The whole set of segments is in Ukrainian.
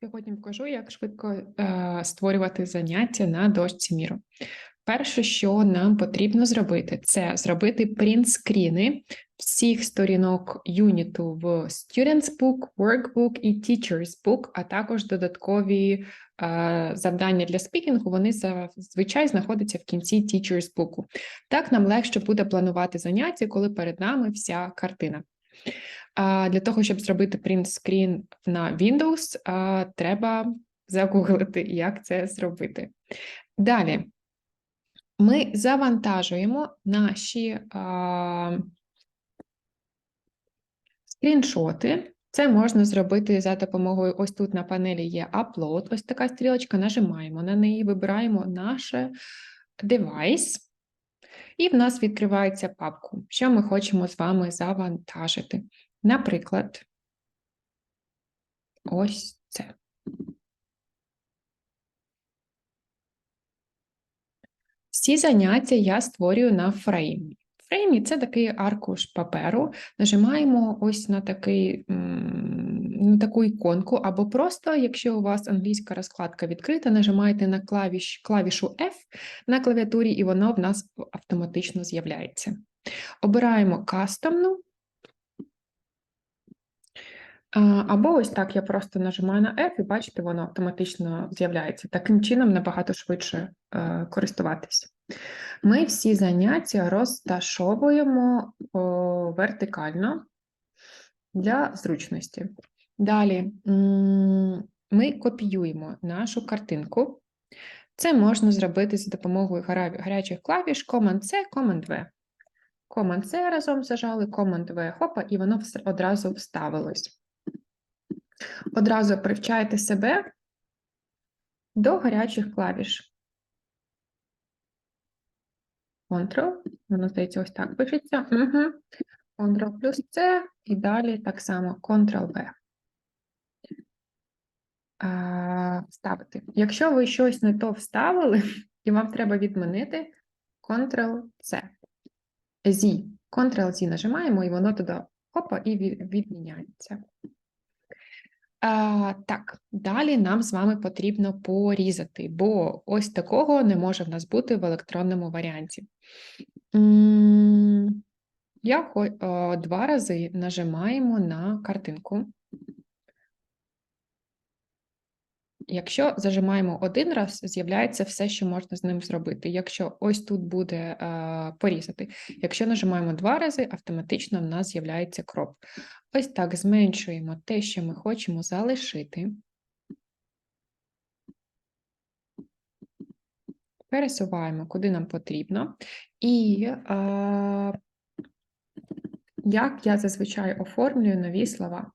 Сьогодні покажу, як швидко е, створювати заняття на дошці Міру. Перше, що нам потрібно зробити, це зробити принтскріни всіх сторінок юніту в Students Book, Workbook і Teachers Book, а також додаткові е, завдання для спікінгу. Вони зазвичай знаходяться в кінці Teachers Book. Так нам легше буде планувати заняття, коли перед нами вся картина. Для того, щоб зробити принтскрін на Windows, треба загуглити, як це зробити. Далі ми завантажуємо наші скріншоти. Це можна зробити за допомогою ось тут на панелі є Upload, ось така стрілочка, нажимаємо на неї, вибираємо наше девайс, і в нас відкривається папку, що ми хочемо з вами завантажити. Наприклад, ось це. Всі заняття я створюю на фреймі. Фреймі це такий аркуш паперу. Нажимаємо ось на такий, на таку іконку, або просто, якщо у вас англійська розкладка відкрита, нажимаєте на клавіш, клавішу F на клавіатурі, і воно в нас автоматично з'являється. Обираємо кастомну. Або ось так я просто нажимаю на F і бачите, воно автоматично з'являється. Таким чином набагато швидше е, користуватися. Ми всі заняття розташовуємо вертикально для зручності. Далі ми копіюємо нашу картинку. Це можна зробити за допомогою гарячих клавіш Command-C, Command-V. Command-C разом зажали, Command-V, хопа, і воно одразу вставилось. Одразу привчайте себе до гарячих клавіш. Ctrl, воно здається, ось так пишеться. Угу. Ctrl плюс C і далі так само Ctrl-V. Вставити. Якщо ви щось не то вставили, і вам треба відмінити Ctrl-C. Z. Ctrl-Z нажимаємо, і воно туди опа, і відміняється. А, Так, далі нам з вами потрібно порізати, бо ось такого не може в нас бути в електронному варіанті. Я два рази нажимаємо на картинку. Якщо зажимаємо один раз, з'являється все, що можна з ним зробити. Якщо ось тут буде е, порізати. Якщо нажимаємо два рази, автоматично в нас з'являється кроп. Ось так зменшуємо те, що ми хочемо залишити. Пересуваємо, куди нам потрібно. І е, як я зазвичай оформлюю нові слова.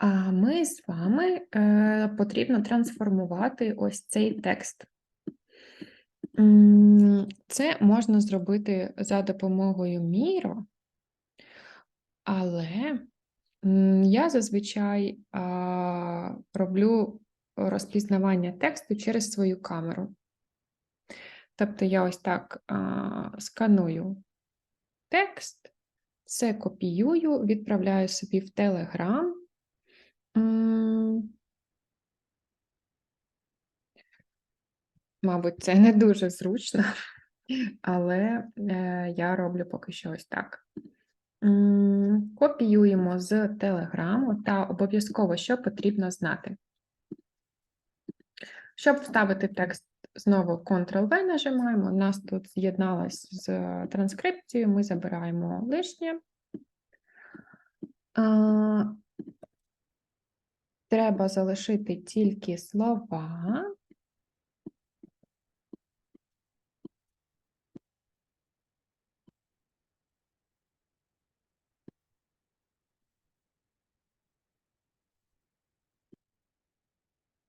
А ми з вами е, потрібно трансформувати ось цей текст. Це можна зробити за допомогою Міро, але я зазвичай а, роблю розпізнавання тексту через свою камеру. Тобто я ось так а, сканую текст, це копіюю, відправляю собі в Telegram. Мабуть, це не дуже зручно, але е, я роблю поки що ось так. Копіюємо з телеграму та обов'язково, що потрібно знати. Щоб вставити текст, знову Ctrl-V нажимаємо. У нас тут з'єдналось з транскрипцією, ми забираємо лишнє. Треба залишити тільки слова.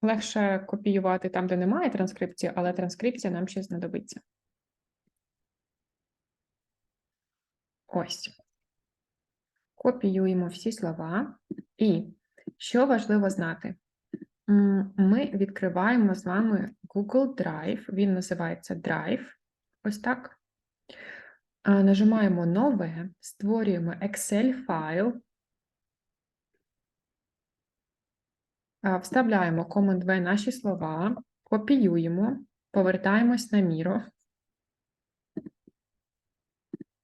Легше копіювати там, де немає транскрипції, але транскрипція нам ще знадобиться. Ось. Копіюємо всі слова. І що важливо знати? Ми відкриваємо з вами Google Drive, він називається Drive. Ось так. Нажимаємо нове, створюємо Excel файл. Вставляємо Command V наші слова, копіюємо, повертаємось на Міро.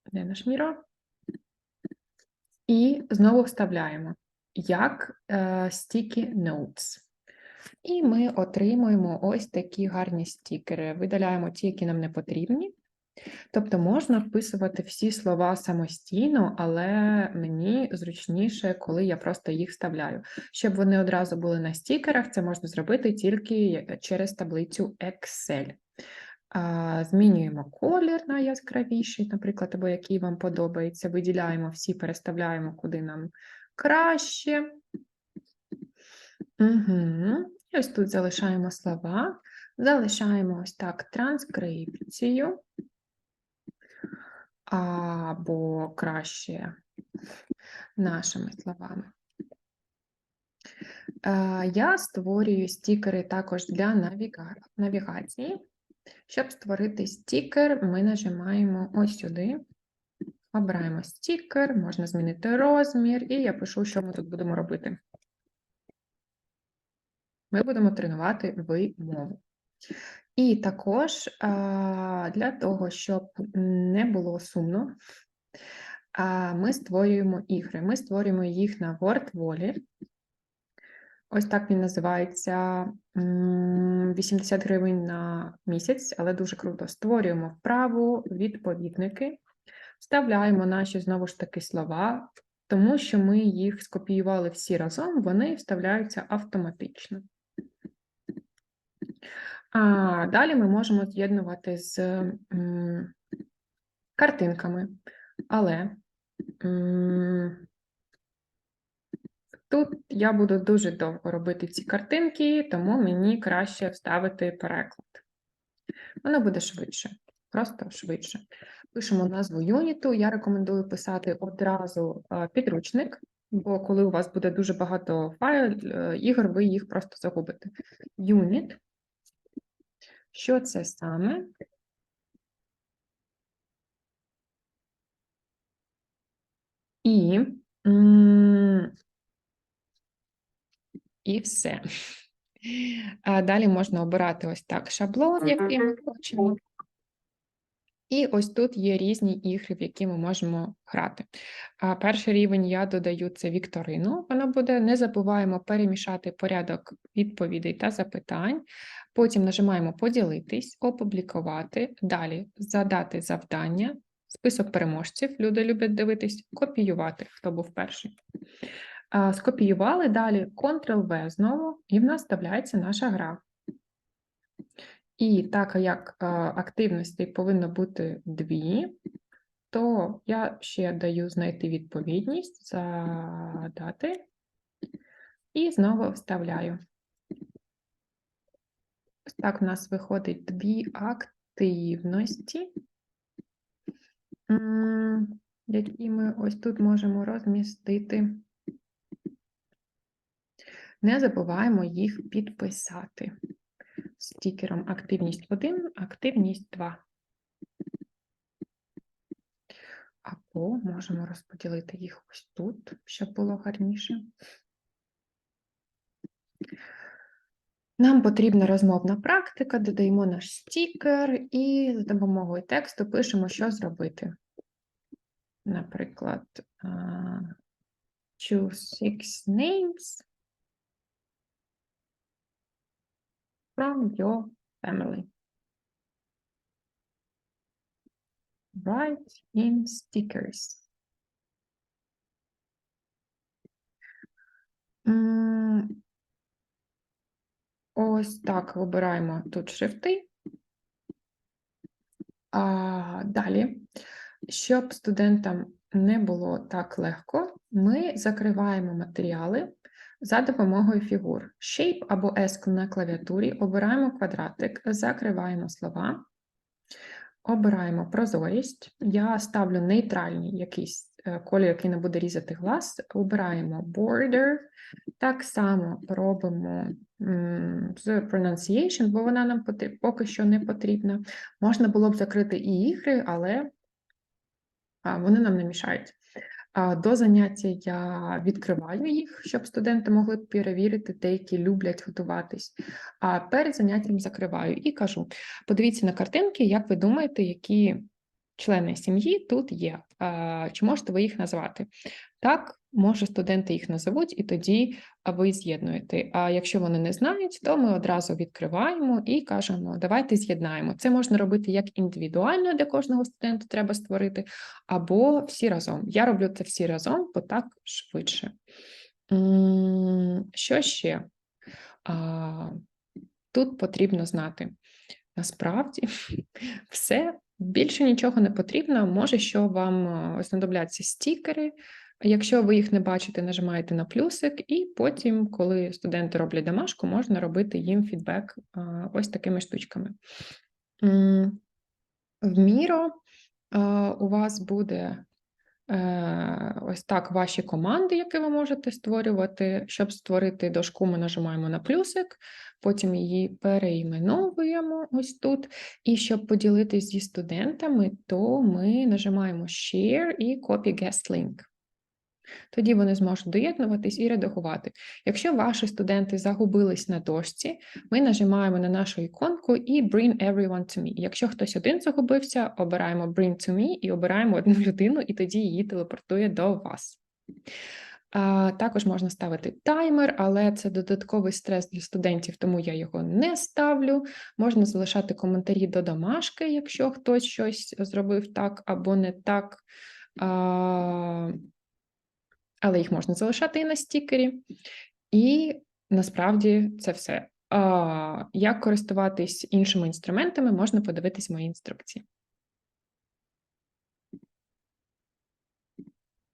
Де наш Міро? І знову вставляємо як е, sticky notes. І ми отримуємо ось такі гарні стікери. Видаляємо ті, які нам не потрібні. Тобто можна вписувати всі слова самостійно, але мені зручніше, коли я просто їх вставляю. Щоб вони одразу були на стікерах, це можна зробити тільки через таблицю Excel. Змінюємо колір на яскравіший, наприклад, або який вам подобається. Виділяємо всі, переставляємо куди нам краще. Угу. І ось тут залишаємо слова, залишаємо ось так транскрипцію, або краще нашими словами. Е, Я створюю стікери також для навіга- навігації. Щоб створити стікер, ми нажимаємо ось сюди, обираємо стікер, можна змінити розмір, і я пишу, що ми тут будемо робити. Ми будемо тренувати вимову. І також для того, щоб не було сумно, ми створюємо ігри. Ми створюємо їх на WordWall. Ось так він називається 80 гривень на місяць, але дуже круто. Створюємо вправу, відповідники, вставляємо наші знову ж таки слова, тому що ми їх скопіювали всі разом, вони вставляються автоматично. А далі ми можемо з'єднувати з картинками, але тут я буду дуже довго робити ці картинки, тому мені краще вставити переклад. Воно буде швидше, просто швидше. Пишемо назву юніту. Я рекомендую писати одразу е, підручник, бо коли у вас буде дуже багато файл, е, ігор, ви їх просто загубите. Юніт. Що це саме? І, і все. Далі можна обирати ось так шаблон, який ми хочемо. І ось тут є різні ігри, в які ми можемо грати. Перший рівень я додаю це вікторину. Вона буде. Не забуваємо перемішати порядок відповідей та запитань. Потім нажимаємо поділитись, опублікувати. Далі задати завдання, список переможців. Люди люблять дивитись, копіювати, хто був перший. Скопіювали далі Ctrl-V знову, і в нас вставляється наша гра. І так як е, активностей повинно бути дві, то я ще даю знайти відповідність, задати і знову вставляю. Ось так у нас виходить дві активності, які ми ось тут можемо розмістити. Не забуваємо їх підписати стікером активність 1, активність 2. Або можемо розподілити їх ось тут, щоб було гарніше. Нам потрібна розмовна практика, додаємо наш стікер і за допомогою тексту пишемо, що зробити. Наприклад, choose six names from your family. Write in stickers. Ось так вибираємо тут шрифти. А далі, щоб студентам не було так легко, ми закриваємо матеріали за допомогою фігур. Shape або S на клавіатурі, обираємо квадратик, закриваємо слова, обираємо прозорість. Я ставлю нейтральний якийсь е, колір, який не буде різати глаз, обираємо border. Так само робимо з pronunciation, бо вона нам поки що не потрібна. Можна було б закрити і ігри, але вони нам не мішають. До заняття я відкриваю їх, щоб студенти могли перевірити, те, які люблять готуватись. А перед заняттям закриваю і кажу: подивіться на картинки, як ви думаєте, які члени сім'ї тут є. Чи можете ви їх назвати? Так, може, студенти їх назовуть, і тоді ви з'єднуєте. А якщо вони не знають, то ми одразу відкриваємо і кажемо: давайте з'єднаємо. Це можна робити як індивідуально для кожного студента треба створити, або всі разом. Я роблю це всі разом, бо так швидше. Що ще? Тут потрібно знати. Насправді все більше нічого не потрібно. Може, що вам знадобляться стікери. Якщо ви їх не бачите, нажимаєте на плюсик, і потім, коли студенти роблять домашку, можна робити їм фідбек ось такими штучками. В Міро у вас буде е, ось так ваші команди, які ви можете створювати. Щоб створити дошку, ми нажимаємо на плюсик, потім її переіменовуємо ось тут. І щоб поділитись зі студентами, то ми нажимаємо Share і Copy Guest Link. Тоді вони зможуть доєднуватись і редагувати. Якщо ваші студенти загубились на дошці, ми нажимаємо на нашу іконку і Bring everyone to me. Якщо хтось один загубився, обираємо Bring to me і обираємо одну людину, і тоді її телепортує до вас. А, Також можна ставити таймер, але це додатковий стрес для студентів, тому я його не ставлю. Можна залишати коментарі до домашки, якщо хтось щось зробив так або не так. А, але їх можна залишати і на стікері. І насправді це все. Як користуватись іншими інструментами, можна подивитись мої інструкції.